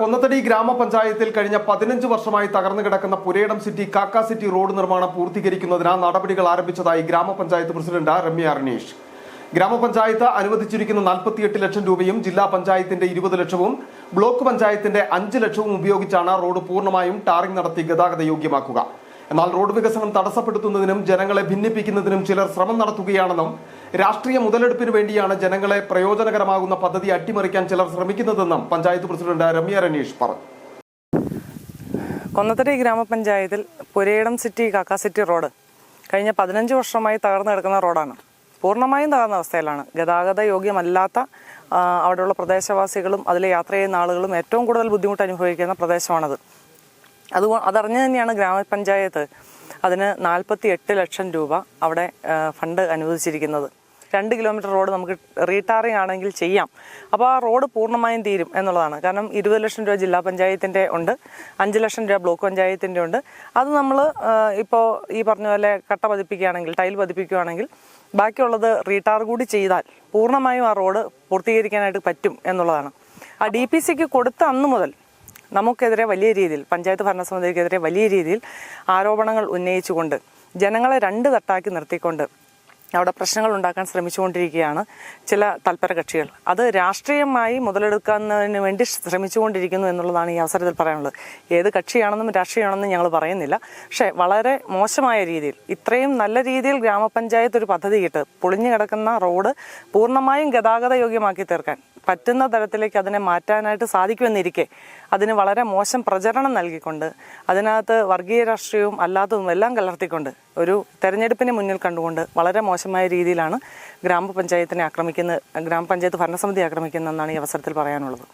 കൊന്നത്തടി ഗ്രാമപഞ്ചായത്തിൽ കഴിഞ്ഞ പതിനഞ്ച് വർഷമായി തകർന്നു കിടക്കുന്ന പുരേടം സിറ്റി കാക്ക സിറ്റി റോഡ് നിർമ്മാണം പൂർത്തീകരിക്കുന്നതിന് നടപടികൾ ആരംഭിച്ചതായി ഗ്രാമപഞ്ചായത്ത് പ്രസിഡന്റ് രമ്യ അരണീഷ്. ഗ്രാമപഞ്ചായത്ത് അനുവദിച്ചിരിക്കുന്ന നാൽപ്പത്തിയെട്ട് ലക്ഷം രൂപയും ജില്ലാ പഞ്ചായത്തിന്റെ ഇരുപത് ലക്ഷവും ബ്ലോക്ക് പഞ്ചായത്തിന്റെ അഞ്ച് ലക്ഷവും ഉപയോഗിച്ചാണ് റോഡ് പൂർണമായും ടാറിംഗ് നടത്തി ഗതാഗത യോഗ്യമാക്കുക എന്നാൽ റോഡ് വികസനം തടസ്സപ്പെടുത്തുന്നതിനും ജനങ്ങളെ ഭിന്നിപ്പിക്കുന്നതിനും ചിലർ ശ്രമം നടത്തുകയാണെന്നും രാഷ്ട്രീയ മുതലെടുപ്പിന് വേണ്ടിയാണ് ജനങ്ങളെ പ്രയോജനകരമാകുന്ന പദ്ധതി അട്ടിമറിക്കാൻ ചിലർ ശ്രമിക്കുന്നതെന്നും പഞ്ചായത്ത് പ്രസിഡന്റ് രമ്യ രനീഷ് പറഞ്ഞു. കൊന്നത്തടി ഗ്രാമപഞ്ചായത്തിൽ Purayidam city Kakka city road കഴിഞ്ഞ പതിനഞ്ച് വർഷമായി തകർന്നു കിടക്കുന്ന റോഡാണ്. പൂർണമായും തകർന്ന അവസ്ഥയിലാണ്. ഗതാഗത യോഗ്യമല്ലാത്ത അവിടെയുള്ള പ്രദേശവാസികളും അതിൽ യാത്ര ചെയ്യുന്ന ആളുകളും ഏറ്റവും കൂടുതൽ ബുദ്ധിമുട്ട് അനുഭവിക്കുന്ന പ്രദേശമാണത്. അതുകൊണ്ട് അതറിഞ്ഞു തന്നെയാണ് ഗ്രാമപഞ്ചായത്ത് അതിന് നാൽപ്പത്തി എട്ട് ലക്ഷം രൂപ അവിടെ ഫണ്ട് അനുവദിച്ചിരിക്കുന്നത്. രണ്ട് കിലോമീറ്റർ റോഡ് നമുക്ക് റീടാറിങ് ആണെങ്കിൽ ചെയ്യാം. അപ്പോൾ ആ റോഡ് പൂർണമായും തീരും എന്നുള്ളതാണ്. കാരണം ഇരുപത് ലക്ഷം രൂപ ജില്ലാ പഞ്ചായത്തിന്റെ ഉണ്ട് അഞ്ച് ലക്ഷം രൂപ ബ്ലോക്ക് പഞ്ചായത്തിന്റെ ഉണ്ട്. അത് നമ്മൾ ഇപ്പോൾ ഈ പറഞ്ഞ പോലെ കട്ട പതിപ്പിക്കുകയാണെങ്കിൽ ടൈൽ പതിപ്പിക്കുകയാണെങ്കിൽ ബാക്കിയുള്ളത് റീടാർ കൂടി ചെയ്താൽ പൂർണമായും ആ റോഡ് പൂർത്തീകരിക്കാനായിട്ട് പറ്റും എന്നുള്ളതാണ്. ആ ഡി പി സിക്ക് കൊടുത്ത അന്ന് മുതൽ നമുക്കെതിരെ വലിയ രീതിയിൽ പഞ്ചായത്ത് ഭരണസമിതിക്കെതിരെ വലിയ രീതിയിൽ ആരോപണങ്ങൾ ഉന്നയിച്ചുകൊണ്ട് ജനങ്ങളെ രണ്ട് തട്ടാക്കി നിർത്തിക്കൊണ്ട് അവിടെ പ്രശ്നങ്ങൾ ഉണ്ടാക്കാൻ ശ്രമിച്ചുകൊണ്ടിരിക്കുകയാണ് ചില തൽപര കക്ഷികൾ. അത് രാഷ്ട്രീയമായി മുതലെടുക്കുന്നതിന് വേണ്ടി ശ്രമിച്ചുകൊണ്ടിരിക്കുന്നു എന്നുള്ളതാണ് ഈ അവസരത്തിൽ പറയാനുള്ളത്. ഏത് കക്ഷിയാണെന്നും രാഷ്ട്രീയമാണെന്നും ഞങ്ങൾ പറയുന്നില്ല. പക്ഷേ വളരെ മോശമായ രീതിയിൽ ഇത്രയും നല്ല രീതിയിൽ ഗ്രാമപഞ്ചായത്ത് ഒരു പദ്ധതി കിട്ട് പൊളിഞ്ഞു കിടക്കുന്ന റോഡ് പൂർണമായും ഗതാഗത യോഗ്യമാക്കി തീർക്കാൻ പറ്റുന്ന തരത്തിലേക്ക് അതിനെ മാറ്റാനായിട്ട് സാധിക്കുമെന്നിരിക്കെ. അതിന് വളരെ മോശം പ്രചരണം നൽകിക്കൊണ്ട് അതിനകത്ത് വർഗീയ രാഷ്ട്രീയവും അല്ലാത്തതും എല്ലാം കലർത്തിക്കൊണ്ട് ഒരു തെരഞ്ഞെടുപ്പിനെ മുന്നിൽ കണ്ടുകൊണ്ട് വളരെ മോശമായ രീതിയിലാണ് ഗ്രാമപഞ്ചായത്തിനെ ആക്രമിക്കുന്നത് ഗ്രാമപഞ്ചായത്ത് ഭരണസമിതി ആക്രമിക്കുന്നതെന്നാണ് ഈ അവസരത്തിൽ പറയാനുള്ളത്.